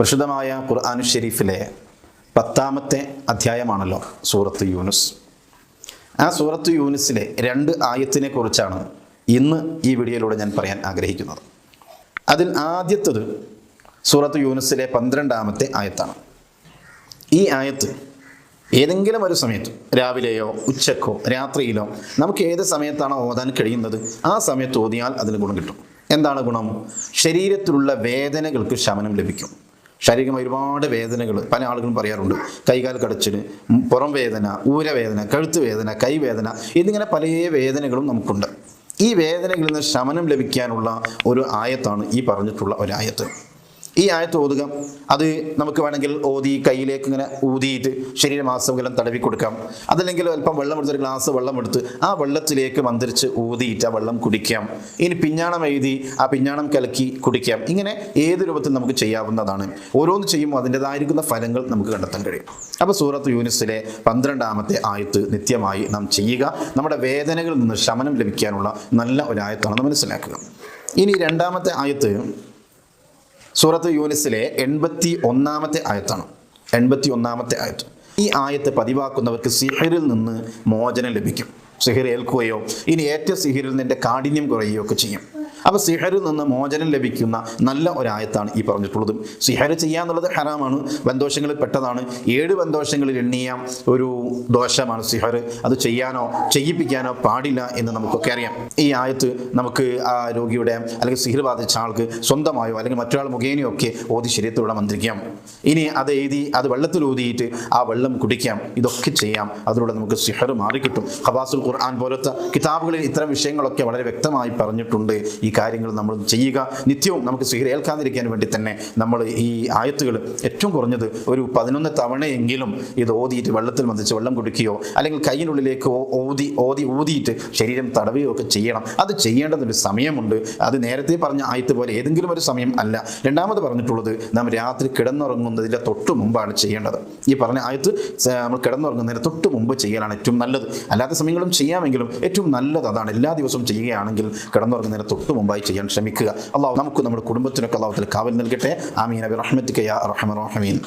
പ്രസിദ്ധമായ ഖുർആാനു ഷെരീഫിലെ പത്താമത്തെ അധ്യായമാണല്ലോ സൂറത്ത് യൂനുസ്. ആ സൂറത്ത് യൂനുസിലെ രണ്ട് ആയത്തിനെ കുറിച്ചാണ് ഇന്ന് ഈ വീഡിയോയിലൂടെ ഞാൻ പറയാൻ ആഗ്രഹിക്കുന്നത്. അതിൽ ആദ്യത്തത് സൂറത്ത് യൂനുസിലെ പന്ത്രണ്ടാമത്തെ ആയത്താണ്. ഈ ആയത്ത് ഏതെങ്കിലും ഒരു സമയത്ത് രാവിലെയോ ഉച്ചക്കോ രാത്രിയിലോ നമുക്ക് ഏത് സമയത്താണോ ഓതാൻ കഴിയുന്നത്? ആ സമയത്ത് ഓതിയാൽ അതിന് ഗുണം കിട്ടും. എന്താണ് ഗുണം? ശരീരത്തിലുള്ള വേദനകൾക്ക് ശമനം ലഭിക്കും. ശാരീരികം ഒരുപാട് വേദനകൾ പല ആളുകളും പറയാറുണ്ട്. കൈകാൽ കടച്ചിന് പുറം വേദന ഊരവേദന കഴുത്ത് വേദന കൈവേദന എന്നിങ്ങനെ പല വേദനകളും നമുക്കുണ്ട്. ഈ വേദനകളിൽ നിന്ന് ശമനം ലഭിക്കാനുള്ള ഒരു ആയത്താണ് ഈ പറഞ്ഞിട്ടുള്ള ഒരു ആയത്ത് ഈ ആയത്ത് ഓതുക. അത് നമുക്ക് വേണമെങ്കിൽ ഓതി കയ്യിലേക്ക് ഇങ്ങനെ ഊതിയിട്ട് ശരീരമാസകലം തടവി കൊടുക്കാം. അതല്ലെങ്കിൽ അല്പം വെള്ളം എടുത്ത് ഒരു ഗ്ലാസ് വെള്ളം എടുത്ത് ആ വെള്ളത്തിലേക്ക് മന്ത്രിച്ച് ഊതിയിട്ട് ആ വെള്ളം കുടിക്കാം. ഇനി പിഞ്ഞാണം എഴുതി ആ പിഞ്ഞാണം കലക്കി കുടിക്കാം. ഇങ്ങനെ ഏത് രൂപത്തിൽ നമുക്ക് ചെയ്യാവുന്നതാണ്. ഓരോന്ന് ചെയ്യുമ്പോൾ അതിന്റെതായിരിക്കുന്ന ഫലങ്ങൾ നമുക്ക് കണ്ടെത്താൻ കഴിയും. അപ്പോൾ സൂറത്ത് യൂനിസിലെ പന്ത്രണ്ടാമത്തെ ആയത്ത് നിത്യമായി നാം ചെയ്യുക. നമ്മുടെ വേദനകളിൽ നിന്ന് ശമനം ലഭിക്കാനുള്ള നല്ല ഒരു ആയത്താണെന്ന് മനസ്സിലാക്കുക. ഇനി രണ്ടാമത്തെ ആയത്ത് സൂറത്ത് യൂനിസിലെ എൺപത്തി ഒന്നാമത്തെ ആയത്താണ്. എൺപത്തി ഒന്നാമത്തെ ആയത്ത്. ഈ ആയത്ത് പതിവാക്കുന്നവർക്ക് സിഹിറിൽ നിന്ന് മോചനം ലഭിക്കും. സിഹിർ ഏൽക്കുകയോ ഇനി ഏറ്റ സിഹിറിൽ നിന്റെ കാഠിന്യം കുറയുകയോ ഒക്കെ ചെയ്യും. അപ്പോൾ സിഹറിൽ നിന്ന് മോചനം ലഭിക്കുന്ന നല്ല ഒരായത്താണ് ഈ പറഞ്ഞിട്ടുള്ളത്. സിഹർ ചെയ്യാന്നുള്ളത് ഹറാമാണ്. ബന്ധോഷങ്ങളിൽ പെട്ടതാണ്. ഏഴ് ബന്ധോഷങ്ങളിൽ എണ്ണിയ ഒരു ദോഷമാണ് സിഹർ. അത് ചെയ്യാനോ ചെയ്യിപ്പിക്കാനോ പാടില്ല എന്ന് നമുക്കൊക്കെ അറിയാം. ഈ ആയത്ത് നമുക്ക് ആ രോഗിയുടെ അല്ലെങ്കിൽ സിഹർ ബാധിച്ച ആൾക്ക് സ്വന്തമായോ അല്ലെങ്കിൽ മറ്റൊരാൾ മുഖേനയോ ഒക്കെ ഓതി ശരീരത്തിലൂടെ മന്ത്രിക്കാം. ഇനി അത് എഴുതി അത് വെള്ളത്തിൽ ഊതിയിട്ട് ആ വെള്ളം കുടിക്കാം. ഇതൊക്കെ ചെയ്യാം. അതിലൂടെ നമുക്ക് സിഹർ മാറിക്കിട്ടും. ഹബാസുൽ ഖുർആൻ പോലത്തെ കിതാബുകളിൽ ഇത്തരം വിഷയങ്ങളൊക്കെ വളരെ വ്യക്തമായി പറഞ്ഞിട്ടുണ്ട്. ഈ കാര്യങ്ങൾ നമ്മൾ ചെയ്യുക. നിത്യവും നമുക്ക് സ്വീകരിക്കാതിരിക്കാൻ വേണ്ടി തന്നെ നമ്മൾ ഈ ആയത്തുകൾ ഏറ്റവും കുറഞ്ഞത് ഒരു പതിനൊന്ന് തവണയെങ്കിലും ഇത് ഓതിയിട്ട് വെള്ളത്തിൽ വന്നിച്ച് വെള്ളം കുടിക്കുകയോ അല്ലെങ്കിൽ കയ്യിനുള്ളിലേക്ക് ഓ- ഓതി ഓതി ഊതിയിട്ട് ശരീരം തടവുകയോ ഒക്കെ ചെയ്യണം. അത് ചെയ്യേണ്ടതൊരു സമയമുണ്ട്. അത് നേരത്തെ പറഞ്ഞ ആയത്ത് പോലെ ഏതെങ്കിലും ഒരു സമയം അല്ല. രണ്ടാമത് പറഞ്ഞിട്ടുള്ളത് നാം രാത്രി കിടന്നുറങ്ങുന്നതിന്റെ തൊട്ട് മുമ്പാണ് ചെയ്യേണ്ടത്. ഈ പറഞ്ഞ ആയത്ത് നമ്മൾ കിടന്നുറങ്ങുന്നതിന് തൊട്ട് മുമ്പ് ചെയ്യലാണ് ഏറ്റവും നല്ലത്. അല്ലാത്ത സമയങ്ങളും ചെയ്യാമെങ്കിലും ഏറ്റവും നല്ലത് അതാണ്. എല്ലാ ദിവസവും ചെയ്യുകയാണെങ്കിൽ കിടന്നുറങ്ങുന്നതിന് തൊട്ട് മുമ്പായി ചെയ്യാൻ ശ്രമിക്കുക. അള്ളാഹു നമുക്ക് നമ്മുടെ കുടുംബത്തിനൊക്കെ അള്ളാഹുത്തിൽ കാവൽ നൽകട്ടെ. ആമീൻ. അബി റഹ്മത്തിക്കയ റഹ്മൻ റഹമീൻ.